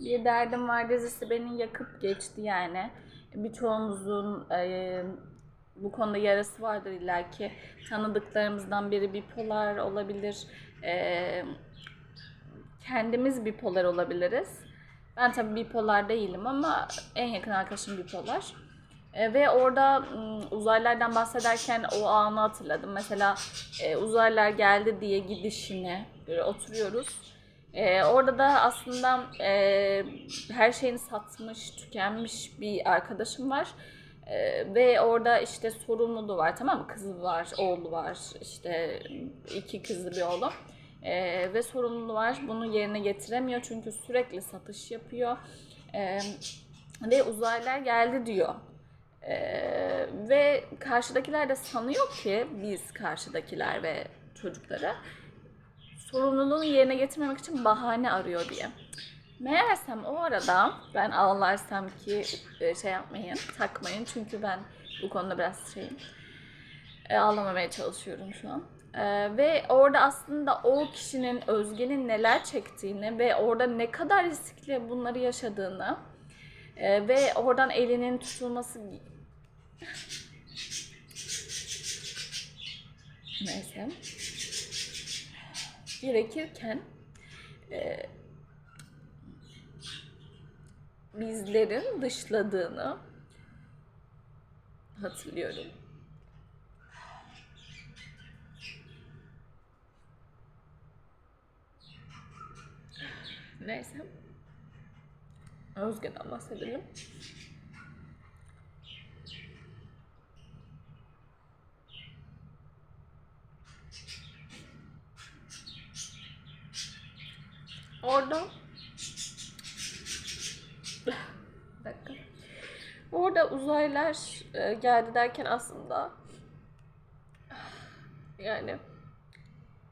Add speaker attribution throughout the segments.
Speaker 1: Bir Derdim Var dizisi beni yakıp geçti yani. Birçoğumuzun e, bu konuda yarası vardır illaki. Tanıdıklarımızdan biri bipolar olabilir. E, kendimiz bipolar olabiliriz. Ben tabii bipolar değilim ama en yakın arkadaşım bipolar. E, ve orada m, uzaylılardan bahsederken o anı hatırladım. Mesela e, uzaylılar geldi diye gidişini böyle oturuyoruz. E, orada da aslında e, her şeyini satmış, tükenmiş bir arkadaşım var. E, ve orada işte sorumluluğu var tamam mı? Kızı var, oğlu var, işte iki kızı bir oğlu. E, ve sorumluluğu var. Bunu yerine getiremiyor çünkü sürekli satış yapıyor. E, ve uzaylılar geldi diyor. Ee, ve karşıdakiler de sanıyor ki biz karşıdakiler ve çocuklara sorumluluğunu yerine getirmemek için bahane arıyor diye. Meğersem o arada ben ağlarsam ki e, şey yapmayın, takmayın çünkü ben bu konuda biraz şeyim. E, ağlamamaya çalışıyorum şu an. E, ve orada aslında o kişinin, Özge'nin neler çektiğini ve orada ne kadar riskli bunları yaşadığını e, ve oradan elinin tutulması neyse gerekirken e, bizlerin dışladığını hatırlıyorum. Neyse. Özge'den bahsedelim. Orada dakika. Orada uzaylılar e, geldi derken aslında yani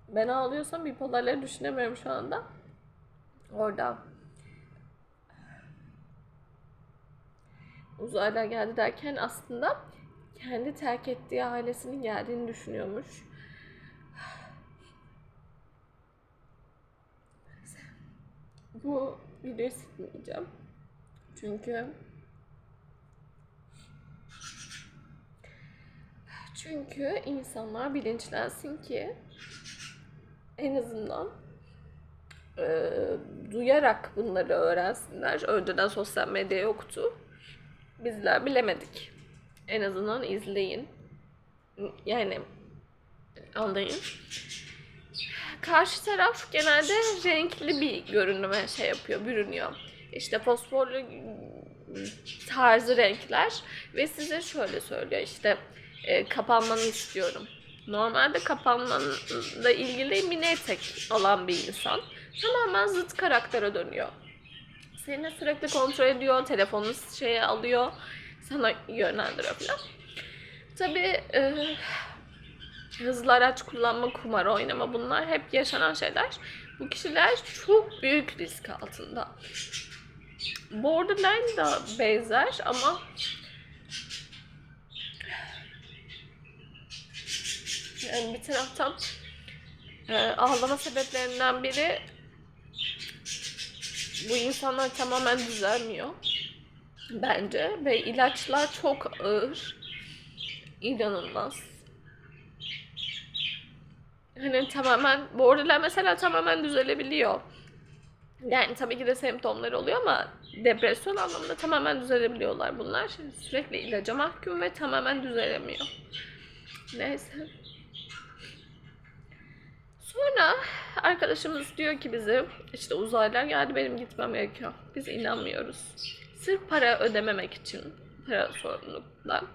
Speaker 1: ben ağlıyorsam bipolarları düşünemiyorum şu anda. Orada uzaylılar geldi derken aslında kendi terk ettiği ailesinin geldiğini düşünüyormuş. Bu videoyu silmeyeceğim. Çünkü çünkü insanlar bilinçlensin ki en azından e, duyarak bunları öğrensinler. Önceden sosyal medya yoktu. Bizler bilemedik. En azından izleyin. Yani anlayın. Karşı taraf genelde renkli bir görünüme şey yapıyor, bürünüyor. İşte fosforlu tarzı renkler ve size şöyle söylüyor işte e, kapanmanı istiyorum. Normalde kapanmanla ilgili mini etek alan bir insan tamamen zıt karaktere dönüyor. Seni sürekli kontrol ediyor, telefonunu şeye alıyor, sana yönlendiriyor falan. Tabii e, hızlı araç kullanma, kumar oynama bunlar hep yaşanan şeyler. Bu kişiler çok büyük risk altında. Borderline da benzer ama yani bir taraftan e, ağlama sebeplerinden biri bu insanlar tamamen düzelmiyor bence ve ilaçlar çok ağır inanılmaz hani tamamen borderline mesela tamamen düzelebiliyor yani tabii ki de semptomları oluyor ama depresyon anlamında tamamen düzelebiliyorlar bunlar. Şimdi sürekli ilaca mahkum ve tamamen düzelemiyor. Neyse. Sonra arkadaşımız diyor ki bize işte uzaylılar geldi benim gitmem gerekiyor. Biz inanmıyoruz. Sırf para ödememek için, para sorumluluktan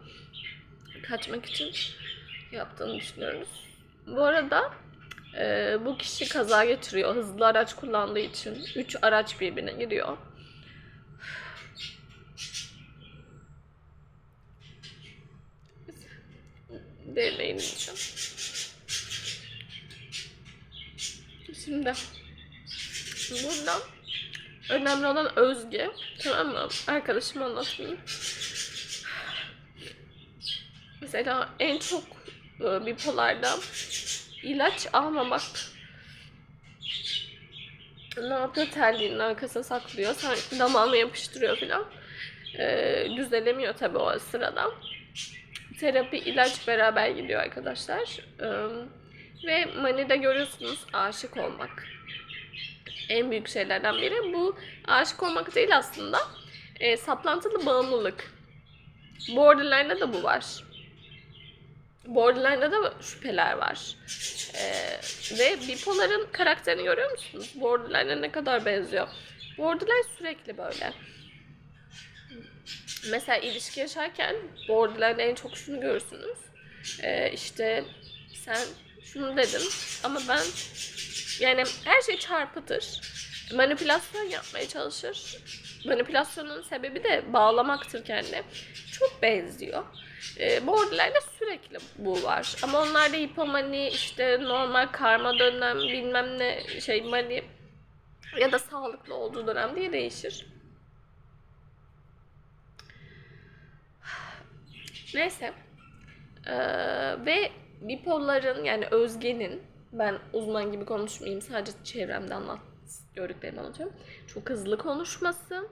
Speaker 1: kaçmak için yaptığını düşünüyoruz. Bu arada ee, bu kişi kaza geçiriyor hızlı araç kullandığı için. Üç araç birbirine giriyor. İneceğim. Şimdi burada önemli olan Özge. Tamam mı? Arkadaşım anlatmayayım. Mesela en çok e, bipolarda ilaç almamak
Speaker 2: ne yapıyor? Terliğinin arkasına saklıyor. Damağına yapıştırıyor falan. Ee, düzelemiyor tabii o sırada. Terapi, ilaç beraber gidiyor arkadaşlar. Ee, ve Mani'de görüyorsunuz aşık olmak. En büyük şeylerden biri. Bu aşık olmak değil aslında. Ee, saplantılı bağımlılık. Borderline'da da bu var. Borderline'da da şüpheler var. Ee, ve bipoların karakterini görüyor musunuz? Borderline'a ne kadar benziyor. Borderline sürekli böyle. Mesela ilişki yaşarken Borderline'da en çok şunu görürsünüz. Ee, işte sen şunu dedin ama ben yani her şey çarpıtır. Manipülasyon yapmaya çalışır. Manipülasyonun sebebi de bağlamaktır kendine. Çok benziyor. E, borderline'da sürekli bu var. Ama onlarda hipomani, işte normal karma dönem, bilmem ne şey mani ya da sağlıklı olduğu dönem diye değişir. Neyse. Ee, ve bipoların yani Özge'nin ben uzman gibi konuşmayayım sadece çevremde anlat gördüklerimi anlatıyorum. Çok hızlı konuşması,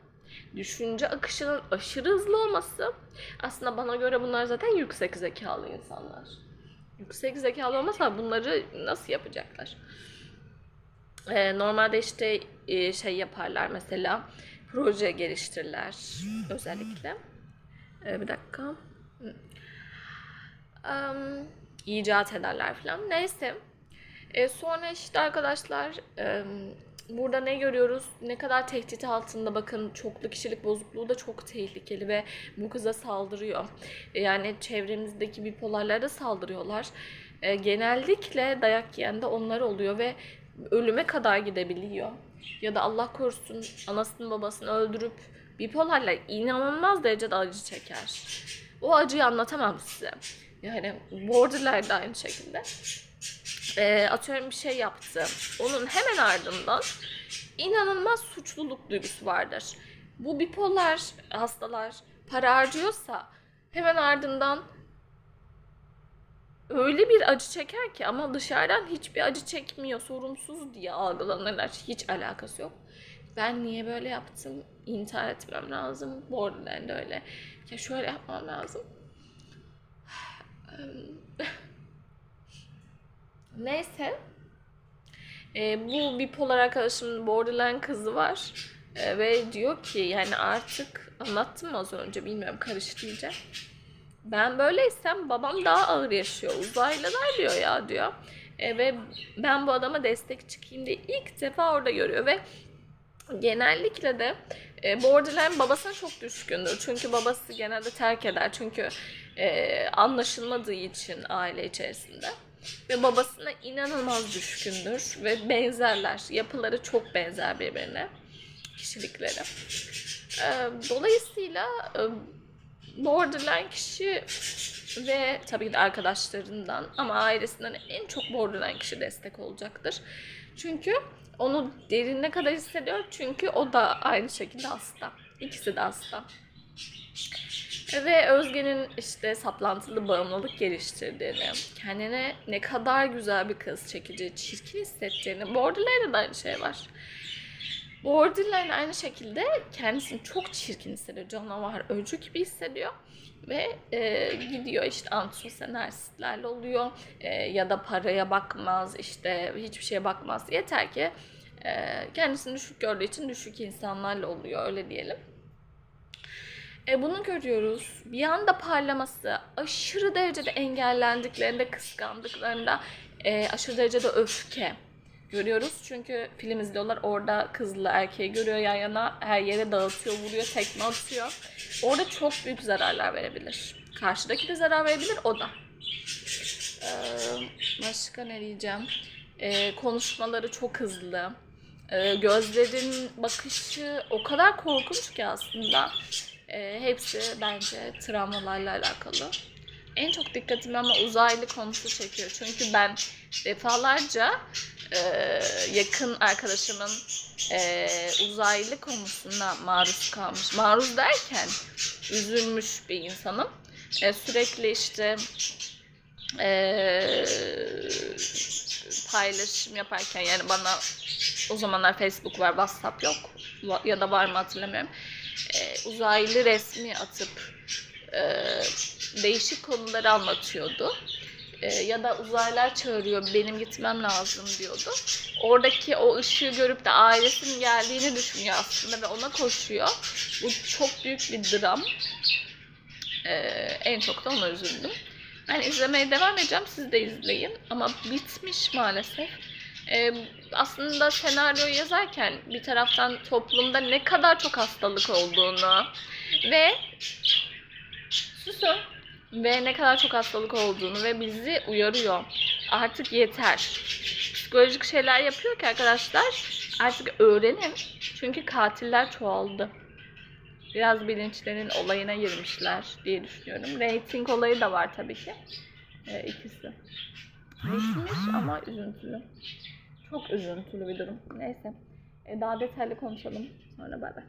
Speaker 2: düşünce akışının aşırı hızlı olması. Aslında bana göre bunlar zaten yüksek zekalı insanlar. Yüksek zekalı olmasa bunları nasıl yapacaklar? Ee, normalde işte e, şey yaparlar mesela proje geliştirirler özellikle. Ee, bir dakika. Em, icat ederler falan. Neyse. E, sonra işte arkadaşlar em, burada ne görüyoruz? Ne kadar tehdit altında bakın çoklu kişilik bozukluğu da çok tehlikeli ve bu kıza saldırıyor. Yani çevremizdeki bipolarlara saldırıyorlar. E, genellikle dayak yiyen de onlar oluyor ve ölüme kadar gidebiliyor. Ya da Allah korusun anasını babasını öldürüp bipolarlar inanılmaz derecede acı çeker. O acıyı anlatamam size. Yani borderline de aynı şekilde. E, atıyorum bir şey yaptı. Onun hemen ardından inanılmaz suçluluk duygusu vardır. Bu bipolar hastalar para harcıyorsa hemen ardından öyle bir acı çeker ki ama dışarıdan hiçbir acı çekmiyor, sorumsuz diye algılanırlar. Hiç alakası yok. Ben niye böyle yaptım? İntihar etmem lazım. Borderline de öyle. Ya şöyle yapmam lazım. Neyse. Ee, bu bipolar arkadaşımın borderline kızı var. Ee, ve diyor ki yani artık anlattım mı az önce bilmiyorum karıştı iyice. Ben böyleysem babam daha ağır yaşıyor. Uzaylılar diyor ya diyor. Ee, ve ben bu adama destek çıkayım diye ilk defa orada görüyor ve genellikle de e, borderline babasına çok düşkündür. Çünkü babası genelde terk eder. Çünkü e, anlaşılmadığı için aile içerisinde. Ve babasına inanılmaz düşkündür. Ve benzerler. Yapıları çok benzer birbirine. Kişilikleri. Dolayısıyla borderline kişi ve tabii ki de arkadaşlarından ama ailesinden en çok borderline kişi destek olacaktır. Çünkü onu derine kadar hissediyor çünkü o da aynı şekilde hasta. İkisi de hasta. Ve Özge'nin işte saplantılı bağımlılık geliştirdiğini, kendine ne kadar güzel bir kız çekici, çirkin hissettiğini, Borderline'da da aynı şey var. Borderline aynı şekilde kendisini çok çirkin hissediyor. Canavar, öcü gibi hissediyor. Ve e, gidiyor işte antisosyal oluyor. E, ya da paraya bakmaz, işte hiçbir şeye bakmaz. Yeter ki e, kendisini düşük gördüğü için düşük insanlarla oluyor öyle diyelim. E, bunu görüyoruz. Bir anda parlaması, aşırı derecede engellendiklerinde, kıskandıklarında e, aşırı derecede öfke görüyoruz. Çünkü film izliyorlar. Orada kızla erkeği görüyor yan yana. Her yere dağıtıyor, vuruyor, tekme atıyor. Orada çok büyük zararlar verebilir. Karşıdaki de zarar verebilir, o da. Ee, başka ne diyeceğim? Ee, konuşmaları çok hızlı. Ee, gözlerin bakışı o kadar korkunç ki aslında. Ee, hepsi bence travmalarla alakalı. En çok dikkatimi ama uzaylı konusu çekiyor. Çünkü ben defalarca e, yakın arkadaşımın e, uzaylı konusuna maruz kalmış. Maruz derken üzülmüş bir insanım. E, sürekli işte e, paylaşım yaparken yani bana o zamanlar Facebook var, WhatsApp yok ya da var mı hatırlamıyorum. Ee, uzaylı resmi atıp e, değişik konuları anlatıyordu. Ee, ya da uzaylılar çağırıyor, benim gitmem lazım diyordu. Oradaki o ışığı görüp de ailesinin geldiğini düşünüyor aslında ve ona koşuyor. Bu çok büyük bir dram. Ee, en çok da ona üzüldüm. Ben izlemeye devam edeceğim. Siz de izleyin. Ama bitmiş maalesef. Ee, aslında senaryoyu yazarken bir taraftan toplumda ne kadar çok hastalık olduğunu ve susun ve ne kadar çok hastalık olduğunu ve bizi uyarıyor. Artık yeter. Psikolojik şeyler yapıyor ki arkadaşlar artık öğrenin. Çünkü katiller çoğaldı. Biraz bilinçlerin olayına girmişler diye düşünüyorum. Rating olayı da var tabii ki. Ee, ikisi. Bitmiş ama üzüntülü. Çok üzüntülü bir durum. Neyse. Ee, daha detaylı konuşalım. Sonra bay bay.